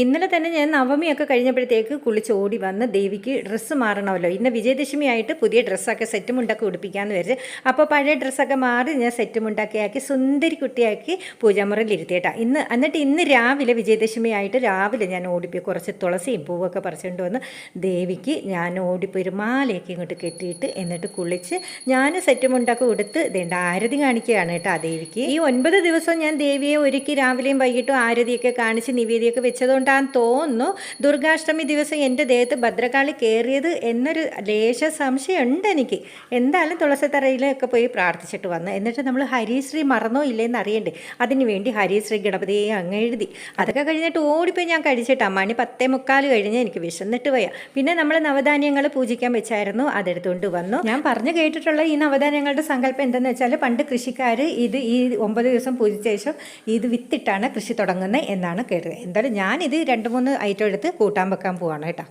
ഇന്നലെ തന്നെ ഞാൻ നവമിയൊക്കെ കഴിഞ്ഞപ്പോഴത്തേക്ക് കുളിച്ച് ഓടി വന്ന് ദേവിക്ക് ഡ്രസ്സ് മാറണമല്ലോ. ഇന്ന് വിജയദശമി ആയിട്ട് പുതിയ ഡ്രസ്സൊക്കെ സെറ്റ് മുണ്ടൊക്കെ ഉടുപ്പിക്കാമെന്ന് വിചാരിച്ച്. അപ്പോൾ പഴയ ഡ്രസ്സൊക്കെ മാറി ഞാൻ സെറ്റ് മുണ്ടൊക്കെ ആക്കി സുന്ദരി കുട്ടിയാക്കി പൂജാമുറയിൽ ഇന്ന് എന്നിട്ട് ഇന്ന് രാവിലെ വിജയദശമി ആയിട്ട് രാവിലെ ഞാൻ ഓടിപ്പോയി. കുറച്ച് തുളസിയും പൂവൊക്കെ പറിച്ചുകൊണ്ട് വന്ന് ദേവിക്ക് ഞാൻ ഓടിപ്പോയി ഒരു മാലയൊക്കെ ഇങ്ങോട്ട് കെട്ടിയിട്ട് എന്നിട്ട് കുളിച്ച് ഞാൻ സെറ്റ് മുണ്ടൊക്കെ ഉടുത്ത് ഇതേണ്ട ആരതി കാണിക്കുകയാണ് കേട്ടോ ദേവിക്ക്. ഈ ഒൻപത് ദിവസം ഞാൻ ദേവിയെ ഒരുക്കി രാവിലെയും വൈകിട്ടും ആരതിയൊക്കെ കാണിച്ച് നിവേദിയൊക്കെ വെച്ചതുകൊണ്ടാണ് തോന്നുന്നു. ദുർഗാഷ്ടമി ദിവസം എന്റെ ദേഹത്ത് ഭദ്രകാളി കയറിയത് എന്നൊരു ലേശ സംശയമുണ്ട് എനിക്ക്. എന്തായാലും തുളസിത്തറയിലൊക്കെ പോയി പ്രാർത്ഥിച്ചിട്ട് വന്നു. എന്നിട്ട് നമ്മൾ ഹരിശ്രീ മറന്നോ ഇല്ലേന്ന് അറിയണ്ടേ? അതിന് വേണ്ടി ഹരിശ്രീ ഗണപതിയെ അങ്ങ് എഴുതി. അതൊക്കെ കഴിഞ്ഞിട്ട് ഓടിപ്പോയി ഞാൻ കഴിച്ചിട്ടാ മണി പത്തേ മുക്കാൽ കഴിഞ്ഞ് എനിക്ക് വിശന്നിട്ട് പോയാ. പിന്നെ നമ്മൾ നവധാന്യങ്ങൾ പൂജിക്കാൻ വെച്ചായിരുന്നു. അതെടുത്തുകൊണ്ട് വന്നു. ഞാൻ പറഞ്ഞു കേട്ടിട്ടുള്ള ഈ നവധാന്യങ്ങളുടെ സങ്കല്പം എന്തെന്ന് വെച്ചാൽ പണ്ട് കൃഷിക്കാർ ഇത് ഈ ഒമ്പത് ദിവസം പൂജിച്ച ശേഷം ഇത് വിത്തിട്ടാണ് കൃഷി തുടങ്ങുന്നത് എന്നാണ് കേട്ടത് എന്തായാലും ഞാനിത് രണ്ട് മൂന്ന് ഐറ്റം എടുത്ത് കൂട്ടാൻ വെക്കാൻ പോവാണ് കേട്ടോ.